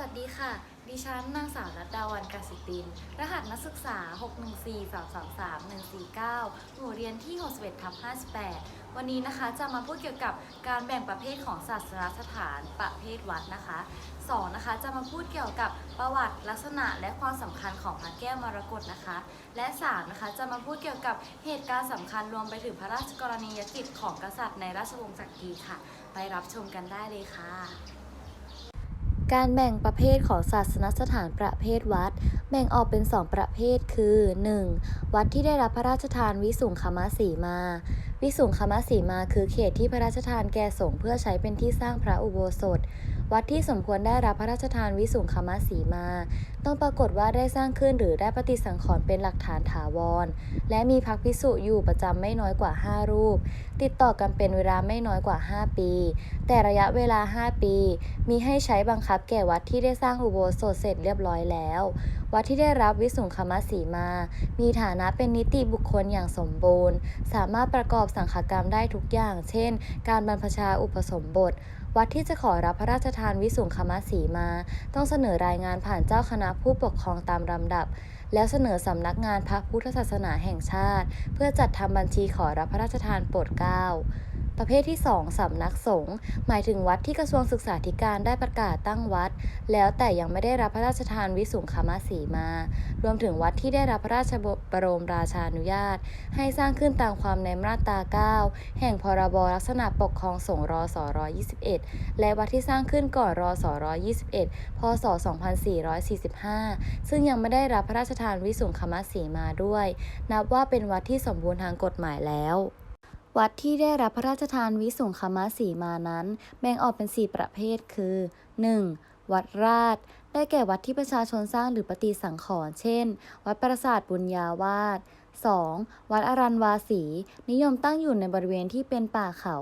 วัสดีค่ะ ดิฉันนางสาวรัตดาวันกสิติน รหัสนักศึกษา 614-333-149 หมู่เรียนที่ 61ทับ58 วันนี้นะคะจะมาพูดเกี่ยวกับการแบ่งประเภทของศาสนสถานประเภทวัดนะคะ 2. นะคะจะมาพูดเกี่ยวกับประวัติลักษณะและความสำคัญของพระแก้วมรกตนะคะ และ 3. นะคะจะมาพูดเกี่ยวกับเหตุการณ์สำคัญรวมไปถึงพระราชกรณียกิจของกษัตริย์ในราชวงศ์จักรีค่ะ ไปรับชมกันได้เลยค่ะ การแบ่งประเภทของศาสนสถานประเภทวัด แบ่งออกเป็น2ประเภทคือ 1. วัดที่ได้รับพระราชทานวิสุงคมสีมา วิสุงคมสีมาคือเขตที่พระราชทานแก่สงฆ์เพื่อใช้เป็นที่สร้างพระอุโบสถ วัดที่สมควรได้รับพระราชทานวิสุงคมสีมา ต้องปรากฏว่าได้สร้างขึ้นหรือได้ปฏิสังขรณ์เป็นหลักฐานถาวร และมีพักพิสุอยู่ประจำไม่น้อยกว่า 5 รูป ติดต่อกันเป็นเวลาไม่น้อยกว่า 5 ปี แต่ระยะเวลา 5 ปี มีให้ใช้บังคับแก่วัดที่ได้สร้างอุโบสถเสร็จเรียบร้อยแล้ว วัดที่ได้รับวิสุงคมสีมา มีฐานะเป็นนิติบุคคลอย่างสมบูรณ์ สามารถประกอบสังฆกรรมได้ทุกอย่าง เช่น การบรรพชาอุปสมบท วัดที่จะขอรับพระราชทานวิสุงคมสีมา ต้องเสนอรายงานผ่านเจ้าคณะผู้ปกครองตามลำดับ แล้วเสนอสำนักงานพระพุทธศาสนาแห่งชาติ เพื่อจัดทำบัญชีขอรับพระราชทานโปรดเกล้าประเภทที่ 2สำนักสงฆ์หมายถึงวัดที่กระทรวงศึกษาธิการได้ประกาศตั้งวัด แล้วแต่ยังไม่ได้รับพระราชทานวิสุงคมสีมา รวมถึงวัดที่ได้รับพระราชบรมราชานุญาต ให้สร้างขึ้นตามความในมาตรา 9 แห่งพรบลักษณะปกครองสงฆ์รศ121 และวัดที่สร้างขึ้นก่อนรศ121 พศ 2445 ซึ่งยังไม่ได้รับพระราชทานวิสุงคมสีมาด้วย นับว่าเป็นวัดที่สมบูรณ์ทางกฎหมายแล้ว วัดที่ได้รับพระราชทานวิสุงคมสีมานั้น แบ่งออกเป็น 4 ประเภทคือ 1. วัดราช ได้แก่วัดที่ประชาชนสร้างหรือปฏิสังขรณ์เช่น วัดปราสาทบุญญาวาส 2. วัดอรันวาสี นิยมตั้งอยู่ในบริเวณที่เป็นป่าเขา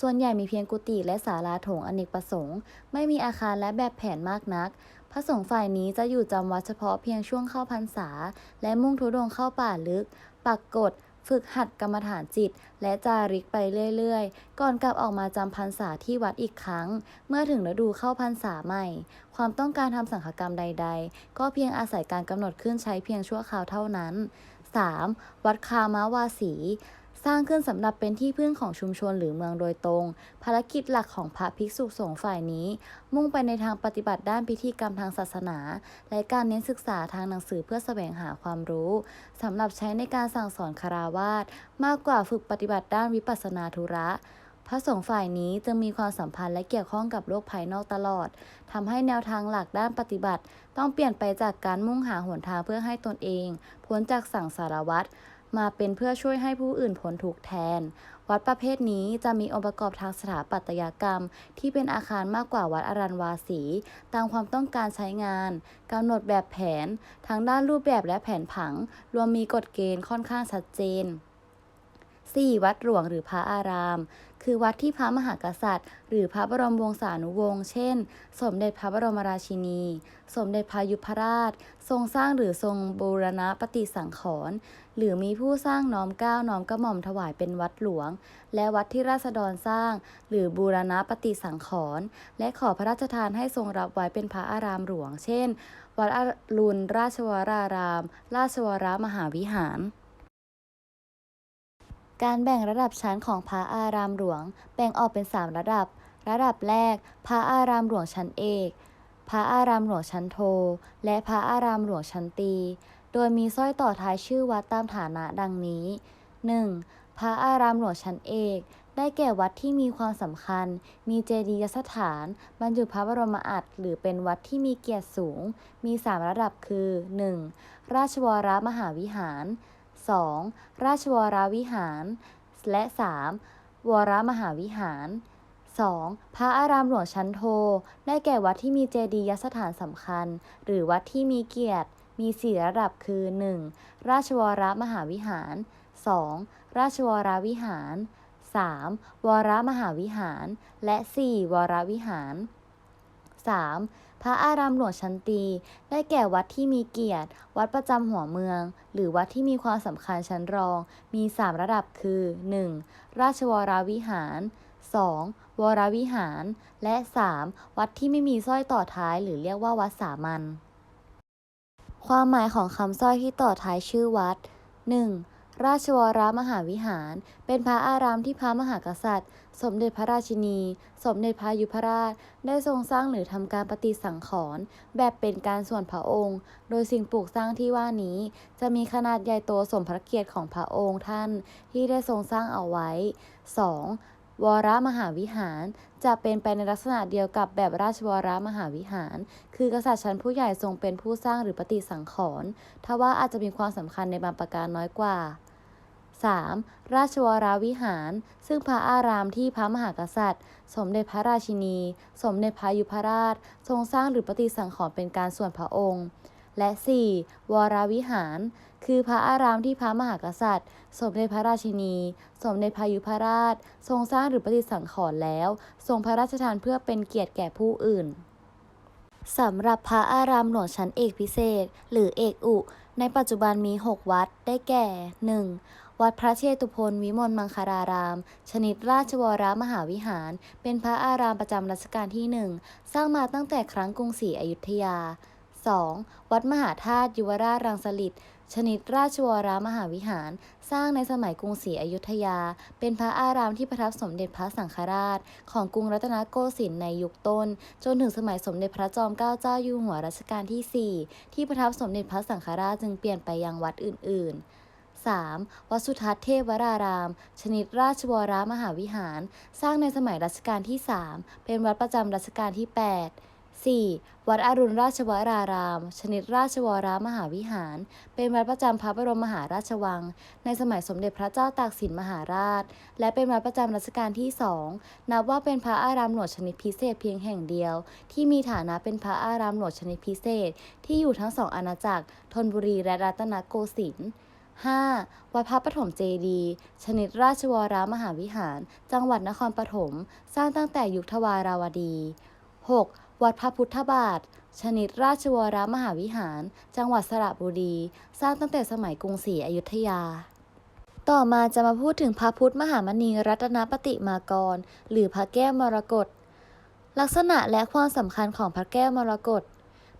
ส่วนใหญ่มีเพียงกุฏิและศาลาโถงอเนกประสงค์ ไม่มีอาคารและแบบแผนมากนัก พระสงฆ์ฝ่ายนี้จะอยู่จำวัดเฉพาะเพียงช่วงเข้าพรรษา และมุ่งทุดงเข้าป่าลึก ปักกฎ ฝึกหัดกรรมฐานจิต และจาริกไปเรื่อยๆ ก่อนกลับออกมาจำพรรษาที่วัดอีกครั้ง เมื่อถึงฤดูเข้าพรรษาใหม่ ความต้องการทำสังฆกรรมใด ๆ ก็เพียงอาศัยการกำหนดขึ้นใช้เพียงชั่วคราวเท่านั้น 3. วัดคามาวาสี สร้างขึ้นสำหรับเป็นที่พึ่งของชุมชนหรือเมืองโดยตรง ภารกิจหลักของพระภิกษุสงฆ์ฝ่ายนี้ มุ่งไปในทางปฏิบัติด้านพิธีกรรมทางศาสนา และการเน้นศึกษาทางหนังสือเพื่อแสวงหาความรู้สำหรับใช้ในการสั่งสอนคาราวาสมากกว่าฝึกปฏิบัติด้านวิปัสสนาธุระพระสงฆ์ฝ่ายนี้จึงมีความสัมพันธ์และเกี่ยวข้องกับโลกภายนอกตลอดทำให้แนวทางหลักด้านปฏิบัติ ต้องเปลี่ยนไปจากการมุ่งหาหนทางเพื่อให้ตนเอง พ้นจากสั่งสารวัตร มาเป็นเพื่อช่วยให้ผู้อื่นพ้นทุกข์แทน วัดประเภทนี้จะมีองค์ประกอบทางสถาปัตยกรรม ที่เป็นอาคารมากกว่าวัดอรันวาสี ตามความต้องการใช้งานกำหนดแบบแผน ทั้งด้านรูปแบบและแผนผัง รวมมีกฎเกณฑ์ค่อนข้างชัดเจน 4. วัดหลวงหรือพระอาราม คือวัดที่พระมหากษัตริย์ หรือพระบรมวงศานุวงศ์ เช่น สมเด็จพระบรมราชินี สมเด็จพระยุพราช ทรงสร้างหรือทรงบูรณะปฏิสังขรณ์หรือมีผู้สร้างน้อมเกล้าน้อมกระหม่อมถวายเป็นวัดหลวง และวัดที่ราษฎรสร้าง หรือบูรณะปฏิสังขรณ์และขอพระราชทานให้ทรงรับไว้เป็นพระอารามหลวง เช่น วัดอรุณราชวราราม ราชวรมหาวิหาร การแบ่งระดับชั้นของพระอารามหลวง แบ่งออกเป็น 3 ระดับ ระดับแรก พระอารามหลวงชั้นเอก พระอารามหลวงชั้นโท และพระอารามหลวงชั้นตี โดยมีสร้อยต่อท้ายชื่อวัดตามฐานะดังนี้ 1. พระอารามหลวงชั้นเอก ได้แก่วัดที่มีความสำคัญ มีเจดียสถาน บรรจุพระบรมอัฐหรือเป็นวัดที่มีเกียรติสูง มี 3 ระดับคือ 1. ราชวรมหาวิหาร 2. ราชวรวิหาร และ 3. วรมหาวิหาร 2. พระอารามหลวงชั้นโท ได้แก่วัดที่มีเจดียสถานสำคัญ หรือวัดที่มีเกียรติ มี4ระดับคือ 1. ราชวรมหาวิหาร 2. ราชวรวิหาร 3. วรมหาวิหาร และ 4. วรวิหาร 3. พระอารามหลวงชั้นตี ได้แก่วัดที่มีเกียรติ วัดประจำหัวเมือง หรือวัดที่มีความสำคัญชั้นรอง มี 3 ระดับคือ 1. ราชวรวิหาร 2. วรวิหาร และ 3. วัดที่ไม่มีสร้อยต่อท้าย หรือเรียกว่าวัดสามัญ ความหมายของคำสร้อยที่ต่อท้ายชื่อวัด 1. ราชวรมหาวิหาร เป็นพระอารามที่พระมหากษัตริย์ สมเด็จพระราชินี สมเด็จพระยุพราช ได้ทรงสร้างหรือทำการปฏิสังขรณ์แบบเป็นการส่วนพระองค์ โดยสิ่งปลูกสร้างที่ว่านี้ จะมีขนาดใหญ่โตสมพระเกียรติของพระองค์ท่านที่ได้ทรงสร้างเอาไว้ 2. วรมหาวิหาร จะเป็นไปในลักษณะเดียวกับแบบราชวรมหาวิหาร คือกษัตริย์ชั้นผู้ใหญ่ทรงเป็นผู้สร้างหรือปฏิสังขรณ์ทว่าอาจจะมีความสำคัญในบางประการน้อยกว่า 3. ราชวรวิหาร ซึ่งพระอารามที่พระมหากษัตริย์ สมเด็จพระราชินี สมเด็จพระยุพราช ทรงสร้างหรือปฏิสังขรณ์เป็นการส่วนพระองค์ และ 4. วรวิหาร คือพระอารามที่พระมหากษัตริย์ สมเด็จพระราชินี สมเด็จพระยุพราช ทรงสร้างหรือปฏิสังขรณ์แล้ว ทรงพระราชทานเพื่อเป็นเกียรติแก่ผู้อื่นสำหรับพระอารามหลวงชั้นเอกพิเศษ หรือเอกอุ ในปัจจุบันมี 6 วัดได้แก่ 1. วัดพระเชตุพนวิมลมังคาราราม ชนิดราชวรมหาวิหาร เป็นพระอารามประจำรัชกาลที่1สร้างมาตั้งแต่ครั้งกรุงศรีอยุธยา 2. วัดมหาธาตุยุวราชรังสฤษฎิชนิดราชวรมหาวิหาร สร้างในสมัยกรุงศรีอยุธยา เป็นพระอารามที่ประทับสมเด็จพระสังฆราช ของกรุงรัตนโกสินทร์ในยุคต้น จนถึงสมัยสมเด็จพระจอมเกล้าเจ้าอยู่หัวรัชกาลที่ 4 ที่ประทับสมเด็จพระสังฆราชจึงเปลี่ยนไปยังวัดอื่น ๆ 3. วัดสุทัศน์เทพวราราม ชนิดราชวรมหาวิหาร สร้างในสมัยรัชกาลที่ 3 เป็นวัดประจำรัชกาลที่ 8 4. วัดอรุณราชวราราม ชนิดราชวรมหาวิหาร เป็นวัดประจำพระบรมมหาราชวัง ในสมัยสมเด็จพระเจ้าตากสินมหาราช และเป็นวัดประจำรัชกาลที่สองนับว่าเป็นพระอารามหลวงชนิดพิเศษเพียงแห่งเดียว ที่มีฐานะเป็นพระอารามหลวงชนิดพิเศษ ที่อยู่ทั้งสองอาณาจักรธนบุรีและรัตนโกสินทร์ 5. วัดพระปฐมเจดีย์ชนิดราชวรมหาวิหาร จังหวัดนครปฐม สร้างตั้งแต่ยุคทวาราวดี 6. วัดพระพุทธบาท ชนิดราชวรมหาวิหาร จังหวัดสระบุรี สร้างตั้งแต่สมัยกรุงศรีอยุธยา ต่อมาจะมาพูดถึงพระพุทธมหามณีรัตนปฏิมากร หรือพระแก้วมรกต ลักษณะและความสำคัญของพระแก้วมรกต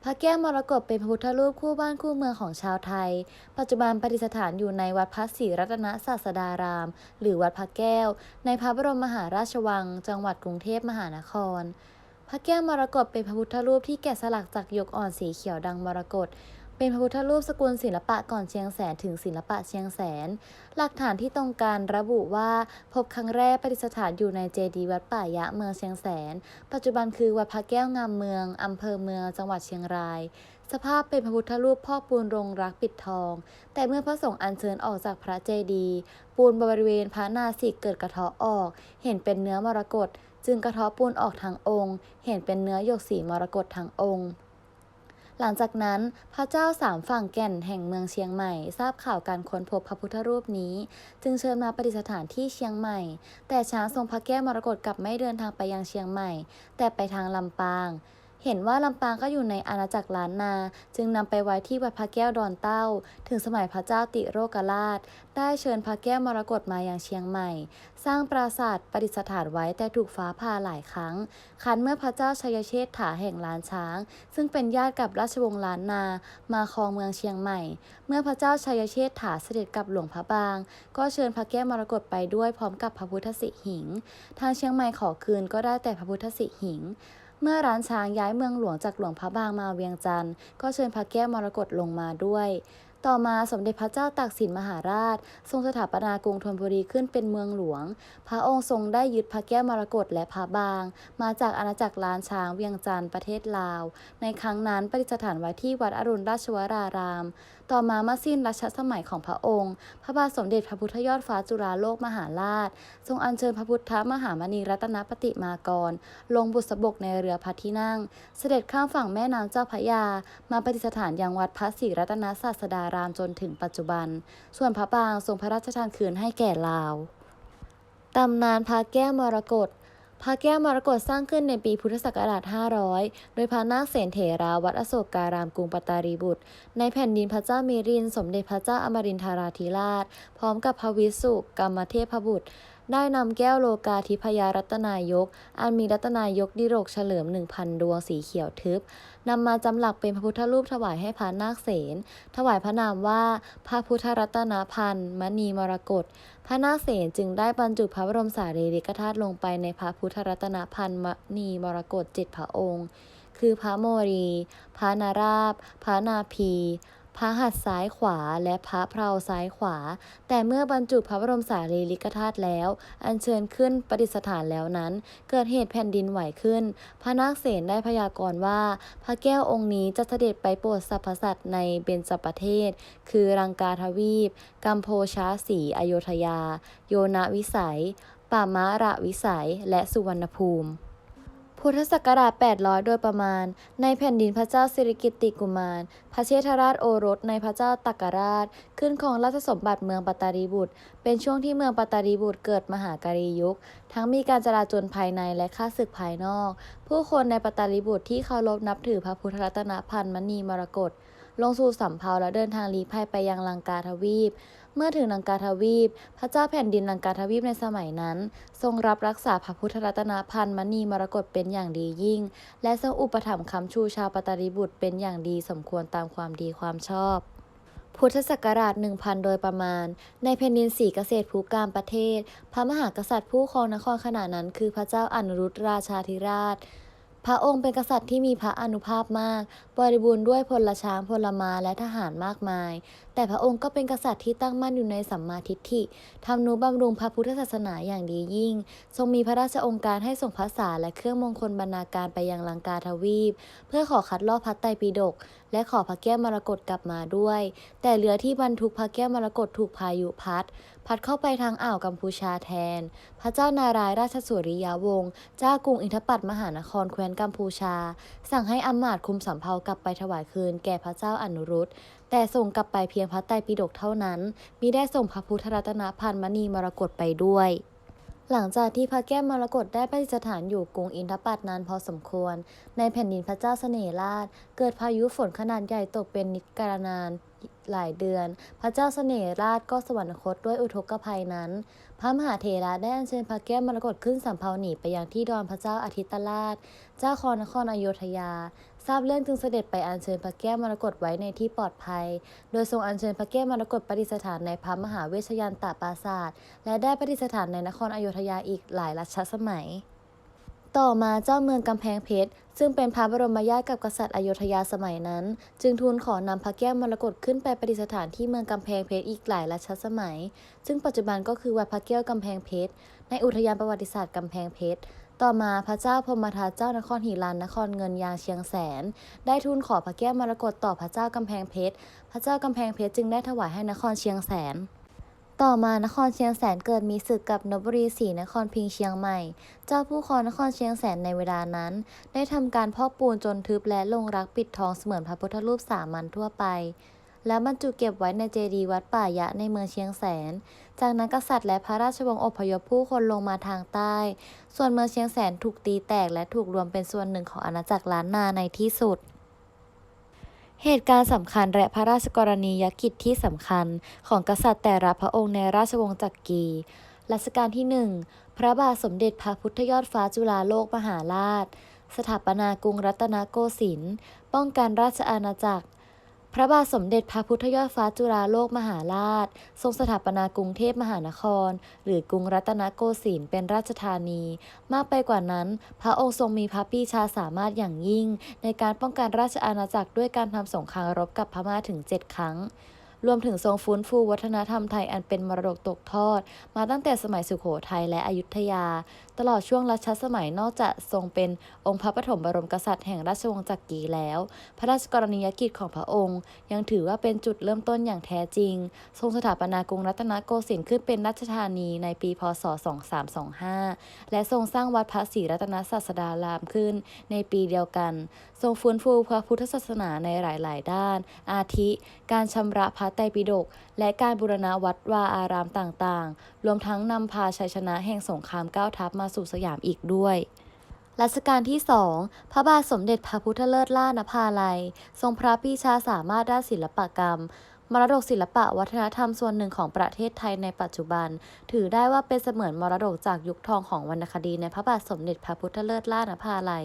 ระแก้วมรกตเป็นพระพุทธรูปคู่บ้านคู่เมืองของชาวไทย ปัจจุบันประดิษฐานอยู่ในวัดพระศรีรัตนศาสดาราม หรือวัดพระแก้ว ในพระบรมมหาราชวัง จังหวัดกรุงเทพมหานคร พระแก้วมรกตเป็นพระพุทธรูปที่แกะสลักจากหยกอ่อนสีเขียวดังมรกต เป็นพระพุทธรูปสกุลศิลปะก่อนเชียงแสนถึงศิลปะเชียงแสน หลักฐานที่ตรงกันระบุว่าพบครั้งแรกประดิษฐานอยู่ในเจดีย์วัดป่ายะเมืองเชียงแสน ปัจจุบันคือวัดพระแก้วงามเมืองอำเภอเมืองจังหวัดเชียงราย สภาพเป็นพระพุทธรูปพ่อปูนรงรักปิดทอง แต่เมื่อพระสงฆ์อัญเชิญออกจากพระเจดีย์ปูนบริเวณพระนาสิกเกิดกระเทาะออก เห็นเป็นเนื้อมรกตจึงกระเทาะปูนออกทั้งองค์ เห็นเป็นเนื้อหยกสีมรกตทั้งองค์ หลังจากนั้นพระเจ้าสามฝั่งแก่นแห่งเมืองเชียงใหม่ ทราบข่าวการค้นพบพระพุทธรูปนี้ จึงเชิญมาประดิษฐานที่เชียงใหม่ แต่ช้างทรงพระแก้วมรกตกลับไม่เดินทางไปยังเชียงใหม่ แต่ไปทางลำปาง เห็นว่าลำปางก็อยู่ในอาณาจักรล้านนา จึงนำไปไว้ที่วัดพระแก้วดอนเต้า ถึงสมัยพระเจ้าติโรกราช ได้เชิญพระแก้วมรกตมาอยังเชียงใหม่ สร้างปราสาทประดิษฐานไว้แต่ถูกฟ้าผ่าหลายครั้ง คันเมื่อพระเจ้าชัยเชษฐาแห่งล้านช้าง ซึ่งเป็นญาติกับราชวงศ์ล้านนา มาครองเมืองเชียงใหม่ เมื่อพระเจ้าชัยเชษฐาเสด็จกลับหลวงพระบาง ก็เชิญพระแก้วมรกตไปด้วยพร้อมกับพระพุทธสิหิง ทางเชียงใหม่ขอคืนก็ได้แต่พระพุทธสิหิง เมื่อร้านช้างย้ายเมืองหลวงจากหลวงพระบางมาเวียงจันทร์ก็เชิญพระแก้วมรกตลงมาด้วย ต่อมาสมเด็จพระเจ้าตากสินมหาราช ทรงสถาปนากรุงธนบุรีขึ้นเป็นเมืองหลวง พระองค์ทรงได้ยึดพระแก้วมรกตและพระบาง มาจากอาณาจักรล้านช้างเวียงจันทร์ประเทศลาว ในครั้งนั้นประดิษฐานไว้ที่วัดอรุณราชวราราม ต่อมาเมื่อสิ้นรัชสมัยของพระองค์ พระบาทสมเด็จพระพุทธยอดฟ้าจุฬาโลกมหาราช ทรงอัญเชิญพระพุทธมหามณีรัตนปฏิมากร ลงบุษบกในเรือพระที่นั่ง เสด็จข้ามฝั่งแม่น้ำเจ้าพระยา มาประดิษฐานยังวัดพระศรีรัตนศาสดารามจนถึงปัจจุบัน ส่วนพระบางทรงพระราชทานคืนให้แก่ลาวตำนานพระแก้วมรกต พระแก้วมรกตสร้างขึ้นในปีพุทธศักราช 500 โดยพระนาคเสนเถราวัดอโศกการามกรุงปตารีบุตร ในแผ่นดินพระเจ้ามิริน สมเด็จพระเจ้าอมรินทราธิราช พร้อมกับพระวิสุกรรมเทพบุตร ได้นำแก้วโลกาธิพยารัตนายก อันมีรัตนายกดิโรกเฉลิมหนึ่งพันดวงสีเขียวทึบ นำมาจำหลักเป็นพระพุทธรูปถวายให้พระนาคเสนถวายพระนามว่าพระพุทธรัตนพันธ์มณีมรกตพระนาคเสนจึงได้บรรจุพระบรมสารีริกธาตุลงไปในพระพุทธรัตนพันธ์มณีมรกตเจ็ดพระองค์ คือพระโมรี พระนาราบ พระนาพี พระหัตถ์ซ้ายขวา และพระเพราซ้ายขวา แต่เมื่อบรรจุพระบรมสารีริกธาตุแล้ว อัญเชิญขึ้นประดิษฐานแล้วนั้น เกิดเหตุแผ่นดินไหวขึ้น พระนาคเษนได้พยากรณ์ว่า พระแก้วองค์นี้จะเสด็จไปโปรดสรรพสัตว์ในเบญจประเทศ คือรังกาทวีป กัมโพชาสีอโยธยา โยนาวิสัย ป่ามาระวิสัย และสุวรรณภูมิ พุทธศักราช 800 โดยประมาณ ในแผ่นดินพระเจ้าสิริกิติกุมาร พระเชษฐราชโอรสในพระเจ้าตักกราช ขึ้นของราชสมบัติเมืองปัตตารีบุตร เป็นช่วงที่เมืองปัตตารีบุตรเกิดมหาการียุค ทั้งมีการจราจนภายในและข้าศึกภายนอก ผู้คนในปัตตารีบุตรที่เคารพนับถือพระพุทธรัตนพันธ์มณีมรกต ลงสู่สำเภาและเดินทางลี้ภัยไปยังลังกาทวีป เมื่อถึงลังกาทวีป พระเจ้าแผ่นดินลังกาทวีปในสมัยนั้น ทรงรับรักษาพระพุทธรัตนพันธ์มณีมรกตเป็นอย่างดียิ่ง และทรงอุปถัมภ์คำชูชาวปตาริบุตรเป็นอย่างดีสมควรตามความดีความชอบพุทธศักราช 1000 โดยประมาณ ในแผ่นดินสีเกษตรภูกามประเทศ พระมหากษัตริย์ผู้ครองนครขณะนั้นคือพระเจ้าอนุรุตราชาธิราช พระองค์เป็นกษัตริย์ที่มีพระอนุภาพมาก บริบูรณ์ด้วยพลช้างพลมาและทหารมากมาย แต่พระองค์ก็เป็นกษัตริย์ที่ตั้งมั่นอยู่ในสัมมาทิฏฐิทำนุบำรุงพระพุทธศาสนาอย่างดียิ่ง ทรงมีพระราชองค์การให้ส่งภาษาและเครื่องมงคลบรรณาการไปยังลังกาทวีป เพื่อขอคัดลอกพระไตรปิฎกและขอพระแก้วมรกตกลับมาด้วย แต่เรือที่บรรทุกพระแก้วมรกตถูกพายุพัด พัดเข้าไปทางอ่าวกัมพูชาแทน พระเจ้านารายณ์ราชสุริยาวงศ์เจ้ากรุงอินทปัตมหานครแคว้นกัมพูชา สั่งให้อำมาตย์คุมสำเภากลับไปถวายคืนแก่พระเจ้าอนุรุตแต่ส่งกลับไปเพียงพระไตรปิฎกเท่านั้นมิได้ส่งพระพุทธรัตนพันธ์มณีมรกตไปด้วยหลังจากที่พระแก้วมรกตได้ประดิษฐานอยู่กรุงอินทปัตนานพอสมควร ในแผ่นดินพระเจ้าเสน่ห์ราช เกิดพายุฝนขนาดใหญ่ตกเป็นนิกรนาน หลายเดือน พระเจ้าเสน่ห์ราชก็สวรรคตด้วยอุทกภัยนั้น พระมหาเถระได้อัญเชิญพระแก้วมรกตขึ้นสำเภาหนีไปยังที่ดอนพระเจ้าอาทิตตราช เจ้าครนครอโยธยา ทราบเรื่องจึงเสด็จไปอัญเชิญพระแก้วมรกตไว้ในที่ปลอดภัย โดยทรงอัญเชิญพระแก้วมรกตประดิษฐานในพระมหาเวชยันตปราศาสตร์และได้ประดิษฐานในนครอโยธยาอีกหลายรัชสมัย ต่อมาเจ้าเมืองกำแพงเพชรซึ่งเป็นพระบรมญาติกับกษัตริย์อโยธยาสมัยนั้น จึงทูลขอนำพระแก้วมรกตขึ้นไปประดิษฐานที่เมืองกำแพงเพชรอีกหลายรัชสมัย ซึ่งปัจจุบันก็คือวัดพระแก้วกำแพงเพชรในอุทยานประวัติศาสตร์กำแพงเพชรต่อมาพระเจ้าพมทัตเจ้านครหิรันนครเงินยางเชียงแสน ได้ทูลขอพระแก้วมรกตต่อพระเจ้ากำแพงเพชรพระเจ้ากำแพงเพชรจึงได้ถวายให้นครเชียงแสน ต่อมานครเชียงแสนเกิดมีศึกกับนบุรีศรีนครพิงเชียงใหม่ เจ้าผู้ครองนครเชียงแสนในเวลานั้น ได้ทำการพอกปูนจนทึบและลงรักปิดทองเสมือนพระพุทธรูปสามัญทั่วไป แล้วบรรจุเก็บไว้ในเจดีย์วัดป่ายะในเมืองเชียงแสน จากนั้นกษัตริย์และพระราชวงศ์อพยพผู้คนลงมาทางใต้ ส่วนเมืองเชียงแสนถูกตีแตกและถูกรวมเป็นส่วนหนึ่งของอาณาจักรล้านนาในที่สุด เหตุการณ์สำคัญและพระราชกรณียกิจที่สำคัญของกษัตริย์แต่ละพระองค์ในราชวงศ์จักรี รัชกาลที่หนึ่งพระบาทสมเด็จพระพุทธยอดฟ้าจุฬาโลกมหาราช สถาปนากรุงรัตนโกสินทร์ ป้องกันราชอาณาจักร พระบาทสมเด็จพระพุทธยอดฟ้าจุฬาโลกมหาราช ทรงสถาปนากรุงเทพมหานคร หรือกรุงรัตนโกสินทร์เป็นราชธานี มากไปกว่านั้น พระองค์ทรงมีพระปีชาสามารถอย่างยิ่ง ในการป้องกันราชอาณาจักรด้วยการทำสงครามรบกับพม่าถึง 7 ครั้งรวมถึงทรงฟื้นฟูวัฒนธรรมไทยอันเป็นมรดกตกทอด มาตั้งแต่สมัยสุโขทัยและอยุธยา ตลอดช่วงรัชสมัยนอกจากทรงเป็นองค์พระปฐมบรมกษัตริย์แห่งราชวงศ์จักรีแล้ว พระราชกรณียกิจของพระองค์ ยังถือว่าเป็นจุดเริ่มต้นอย่างแท้จริง ทรงสถาปนากรุงรัตนโกสินทร์ขึ้นเป็นราชธานีในปีพศ 2325 และทรงสร้างวัดพระศรีรัตนศาสดารามขึ้นในปีเดียวกัน ทรงฟื้นฟูพระพุทธศาสนาในหลาย ๆ ด้าน อาทิ การชำระพระไตรปิฎกและการบูรณะวัดวาอารามต่าง ๆ รวมทั้งนำพาชัยชนะแห่งสงครามเก้าทัพมาสู่สยามอีกด้วยรัชกาลที่สองพระบาทสมเด็จพระพุทธเลิศล่านภาลัย ทรงพระปีชาสามารถด้านศิลปกรรม มรดกศิลปะวัฒนธรรมส่วนหนึ่งของประเทศไทยในปัจจุบัน ถือได้ว่าเป็นเสมือนมรดกจากยุคทองของวรรณคดีในพระบาทสมเด็จพระพุทธเลิศล่านภาลัย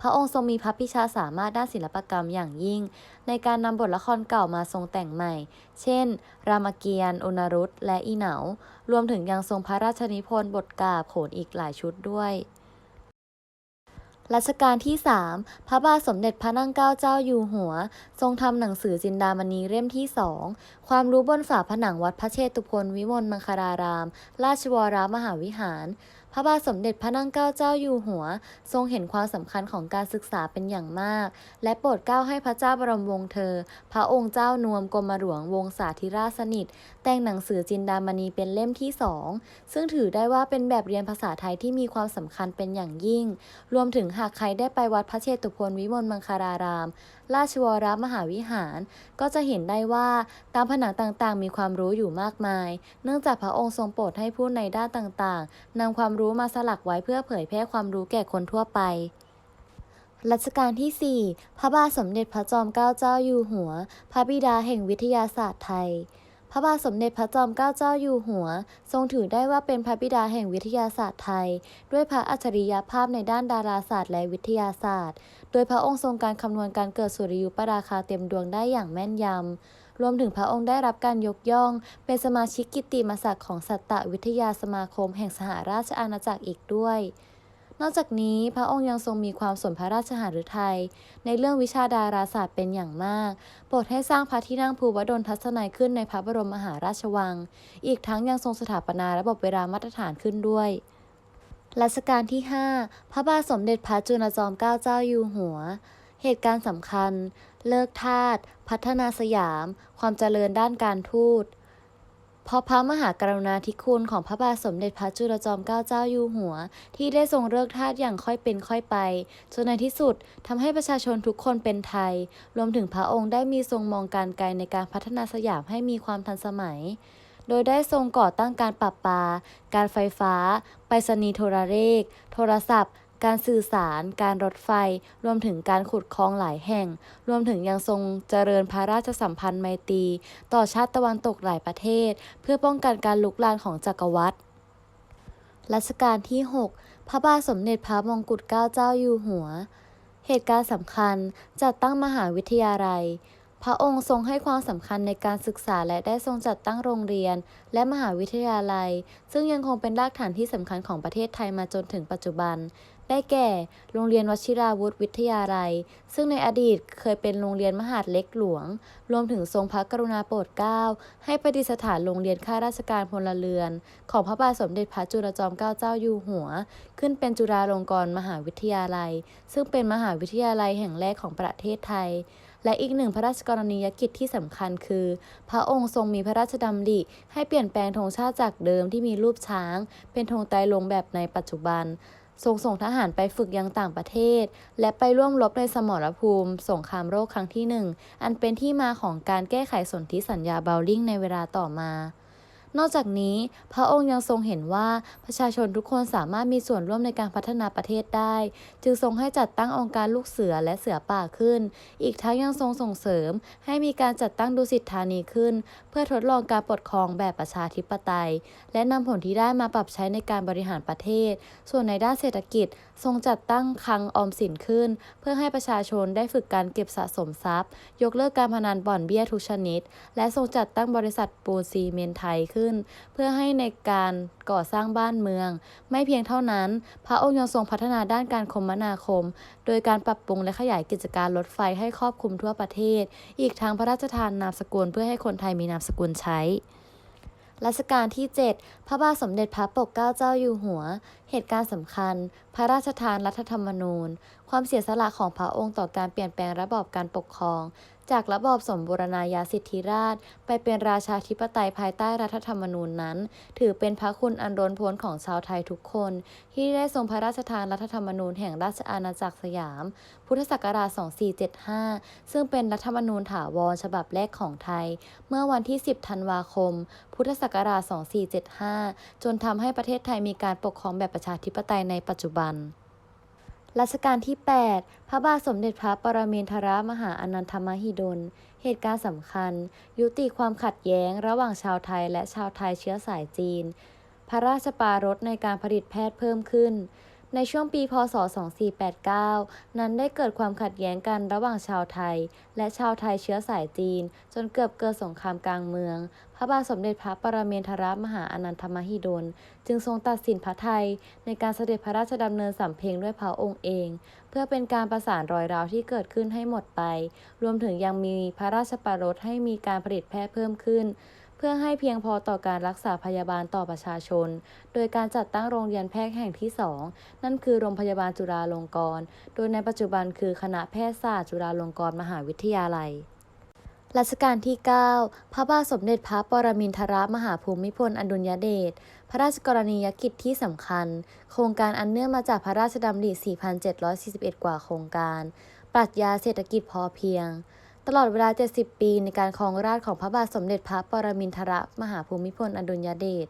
พระองค์ทรงมีพระพิชาสามารถด้านศิลปกรรมอย่างยิ่ง ในการนำบทละครเก่ามาทรงแต่งใหม่ เช่น รามเกียรติ์อุณรุตและอีเหนารวมถึงยังทรงพระราชนิพนธ์บทกาบโขนอีกหลายชุดด้วยรัชกาลที่ 3 พระบาทสมเด็จพระนั่งเกล้าเจ้าอยู่หัว ทรงทำหนังสือจินดามณีเล่มที่สอง ความรู้บนฝาผนังวัดพระเชตุพนวิมลมังคลาราม ราชวรมหาวิหาร พระบาทสมเด็จพระนั่งเกล้าเจ้าอยู่หัว ทรงเห็นความสำคัญของการศึกษาเป็นอย่างมาก และโปรดเกล้าให้พระเจ้าบรมวงศ์เธอ พระองค์เจ้านวมกรมหลวงวงศาธิราชสนิท แต่งหนังสือจินดามณีเป็นเล่มที่สองซึ่งถือได้ว่าเป็นแบบเรียนภาษาไทยที่มีความสำคัญเป็นอย่างยิ่ง รวมถึงหากใครได้ไปวัดพระเชตุพนวิมลมังคลาราม ราชวรมหาวิหาร ก็จะเห็นได้ว่าตามผนังต่างๆ มีความรู้อยู่มากมาย เนื่องจากพระองค์ทรงโปรดให้ผู้ในด้านต่างๆนำความรู้มาสลักไว้เพื่อเผยแพร่ความรู้แก่คนทั่วไปรัชกาลที่ 4 พระบาทสมเด็จพระจอมเกล้าเจ้าอยู่หัว พระบิดาแห่งวิทยาศาสตร์ไทย พระบาทสมเด็จพระจอมเกล้าเจ้าอยู่หัว ทรงถือได้ว่าเป็นพระบิดาแห่งวิทยาศาสตร์ไทย ด้วยพระอัจฉริยภาพในด้านดาราศาสตร์และวิทยาศาสตร์ โดยพระองค์ทรงการคำนวณการเกิดสุริยุปราคาเต็มดวงได้อย่างแม่นยำ รวมถึงพระองค์ได้รับการยกย่อง เป็นสมาชิกกิตติมศักดิ์ของสัตตวิทยาสมาคมแห่งสหราชอาณาจักรอีกด้วย นอกจากนี้พระองค์ยังทรงมีความสนพระราชหฤทัยในเรื่องวิชาดาราศาสตร์เป็นอย่างมาก โปรดให้สร้างพระที่นั่งภูวดลทัศนัยขึ้นในพระบรมมหาราชวัง อีกทั้งยังทรงสถาปนาระบบเวลามาตรฐานขึ้นด้วย รัชกาลที่ 5 พระบาทสมเด็จพระจุลจอมเกล้าเจ้าอยู่หัว เหตุการณ์สำคัญ เลิกทาส พัฒนาสยาม ความเจริญด้านการทูต เพราะพระมหากรุณาธิคุณของพระบาทสมเด็จพระจุลจอมเกล้าเจ้าอยู่หัว ที่ได้ทรงเลิกทาสอย่างค่อยเป็นค่อยไป จนในที่สุดทำให้ประชาชนทุกคนเป็นไทย รวมถึงพระองค์ได้มีทรงมองการไกลในการพัฒนาสยามให้มีความทันสมัย โดยได้ทรงก่อตั้งการปรับปา การไฟฟ้า ไปรษณีย์โทรเลข โทรศัพท์การสื่อสาร การรถไฟ รวมถึงการขุดคลองหลายแห่ง รวมถึงยังทรงเจริญพระราชสัมพันธ์ไมตรี ต่อชาติตะวันตกหลายประเทศ เพื่อป้องกันการลุกลามของจักรวรรดิ รัชกาลที่ 6 พระบาทสมเด็จพระมงกุฎเกล้าเจ้าอยู่หัว เหตุการณ์สำคัญจัดตั้งมหาวิทยาลัย พระองค์ทรงให้ความสำคัญในการศึกษาและได้ทรงจัดตั้งโรงเรียน และมหาวิทยาลัย ซึ่งยังคงเป็นรากฐานที่สำคัญของประเทศไทยมาจนถึงปัจจุบัน ได้แก่ โรงเรียนวชิราวุธวิทยาลัย ซึ่งในอดีตเคยเป็นโรงเรียนมหาดเล็กหลวง รวมถึงทรงพระกรุณาโปรดเกล้าให้ประดิษฐานโรงเรียนข้าราชการพลเรือน ของพระบาทสมเด็จพระจุลจอมเกล้าเจ้าอยู่หัว ขึ้นเป็นจุฬาลงกรณ์มหาวิทยาลัย ซึ่งเป็นมหาวิทยาลัยแห่งแรกของประเทศไทย และอีกหนึ่งพระราชกรณียกิจที่สำคัญคือ พระองค์ทรงมีพระราชดำริให้เปลี่ยนแปลงธงชาติจากเดิมที่มีรูปช้าง เป็นธงไตรลงแบบในปัจจุบันทรงส่งทหารไปฝึกยังต่างประเทศ และไปร่วมรบในสมรภูมิ สงครามโลกครั้งที่หนึ่งอันเป็นที่มาของการแก้ไขสนธิสัญญาเบลลิงในเวลาต่อมา นอกจากนี้พระองค์ยังทรงเห็นว่าประชาชนทุกคนสามารถมีส่วนร่วมในการพัฒนาประเทศได้ จึงทรงให้จัดตั้งองค์การลูกเสือและเสือป่าขึ้น อีกทั้งยังทรงส่งเสริม ให้มีการจัดตั้งดุสิตธานีขึ้น เพื่อทดลองการปกครองแบบประชาธิปไตย และนำผลที่ได้มาปรับใช้ในการบริหารประเทศ ส่วนในด้านเศรษฐกิจทรงจัดตั้งคลังออมสินขึ้น เพื่อให้ประชาชนได้ฝึกการเก็บสะสมทรัพย์ ยกเลิกการพนันบ่อนเบี้ยทุกชนิด และทรงจัดตั้งบริษัทปูนซีเมนไทยขึ้นเพื่อให้ในการก่อสร้างบ้านเมือง ไม่เพียงเท่านั้น พระองค์ยังทรงพัฒนาด้านการคมนาคม โดยการปรับปรุงและขยายกิจการรถไฟให้ครอบคลุมทั่วประเทศ อีกทั้งพระราชทานนามสกุลเพื่อให้คนไทยมีนามสกุลใช้รัชกาลที่ 7 พระบาทสมเด็จพระปกเกล้าเจ้าอยู่หัว เหตุการณ์สำคัญ พระราชทานรัฐธรรมนูญ ความเสียสละของพระองค์ต่อการเปลี่ยนแปลงระบอบการปกครอง จากระบอบสมบูรณาญาสิทธิราช ไปเป็นราชาธิปไตยภายใต้รัฐธรรมนูญนั้น ถือเป็นพระคุณอันล้นพ้นของชาวไทยทุกคน ที่ได้ทรงพระราชทานรัฐธรรมนูญแห่งราชอาณาจักรสยาม พุทธศักราช 2475 ซึ่งเป็นรัฐธรรมนูญถาวรฉบับแรกของไทย เมื่อวันที่ 10 ธันวาคม พุทธศักราช 2475 จนทำให้ประเทศไทยมีการปกครองแบบประชาธิปไตยในปัจจุบัน รัชกาลที่ 8 พระบาทสมเด็จพระปรมินทรมหาอนันทมหิดล เหตุการณ์สำคัญ ยุติความขัดแย้งระหว่างชาวไทยและชาวไทยเชื้อสายจีน พระราชปรารถในการผลิตแพทย์เพิ่มขึ้น ในช่วงปีพศ 2489 นั้นได้เกิดความขัดแย้งกันระหว่างชาวไทย และชาวไทยเชื้อสายจีน จนเกือบเกิดสงครามกลางเมือง พระบาทสมเด็จพระปรมินทรมหาอนันทมหิดล จึงทรงตัดสินพระไทย ในการเสด็จพระราชดำเนินสำเพ็งด้วยพระองค์เอง เพื่อเป็นการประสานรอยร้าวที่เกิดขึ้นให้หมดไป รวมถึงยังมีพระราชปรารถให้มีการผลิตแพทย์เพิ่มขึ้น เพื่อให้เพียงพอต่อการรักษาพยาบาลต่อประชาชน โดยการจัดตั้งโรงเรียนแพทย์แห่งที่ 2 นั่นคือโรงพยาบาลจุฬาลงกรณ์ โดยในปัจจุบันคือคณะแพทยศาสตร์จุฬาลงกรณ์มหาวิทยาลัยรัชกาลที่ 9 พระบาทสมเด็จพระปรมินทรมหาภูมิพลอดุลยเดช พระราชกรณียกิจที่สำคัญ โครงการอันเนื่องมาจากพระราชดำริ 4,741 กว่าโครงการ ปรัชญาเศรษฐกิจพอเพียง ตลอดเวลา 70 ปีในการครองราชของพระบาทสมเด็จพระปรมินทรมหาภูมิพลอดุลยเดช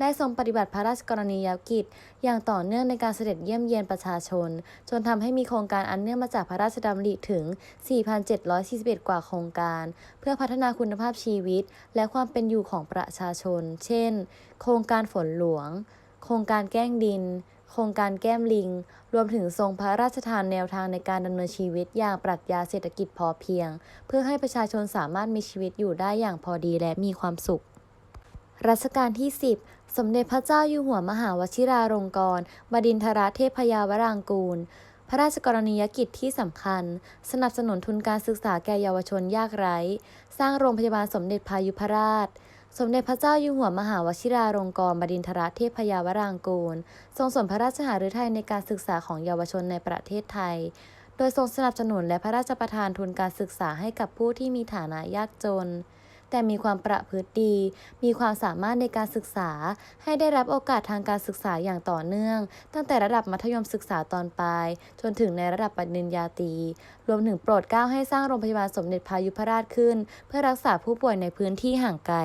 ได้ทรงปฏิบัติพระราชกรณียกิจ อย่างต่อเนื่องในการเสด็จเยี่ยมเยียนประชาชน จนทำให้มีโครงการอันเนื่องมาจากพระราชดำริถึง 4,741 กว่าโครงการ เพื่อพัฒนาคุณภาพชีวิต และความเป็นอยู่ของประชาชน เช่น โครงการฝนหลวง โครงการแก้งดิน โครงการแก้มลิง รวมถึงทรงพระราชทานแนวทางในการดำเนินชีวิตอย่างปรัชญาเศรษฐกิจพอเพียง เพื่อให้ประชาชนสามารถมีชีวิตอยู่ได้อย่างพอดีและมีความสุข รัชกาลที่ 10 สมเด็จพระเจ้าอยู่หัวมหาวชิราลงกรณ์บดินทรเทพยาวรางกูล พระราชกรณียกิจที่สำคัญ สนับสนุนทุนการศึกษาแก่เยาวชนยากไร้ สร้างโรงพยาบาลสมเด็จพายุพราช สมเด็จพระเจ้าอยู่หัวมหาวชิราลงกรณ์บดินทรเทพยาวรางกูล ทรงสนพระราชหฤทัยในการศึกษาของเยาวชนในประเทศไทย โดยทรงสนับสนุนและพระราชประทานทุนการศึกษาให้กับผู้ที่มีฐานะยากจน แต่มีความประพฤติดี มีความสามารถในการศึกษา ให้ได้รับโอกาสทางการศึกษาอย่างต่อเนื่อง ตั้งแต่ระดับมัธยมศึกษาตอนปลาย จนถึงในระดับปริญญาตรี รวมถึงโปรดเกล้าให้สร้างโรงพยาบาลสมเด็จพายุพราชขึ้น เพื่อรักษาผู้ป่วยในพื้นที่ห่างไกล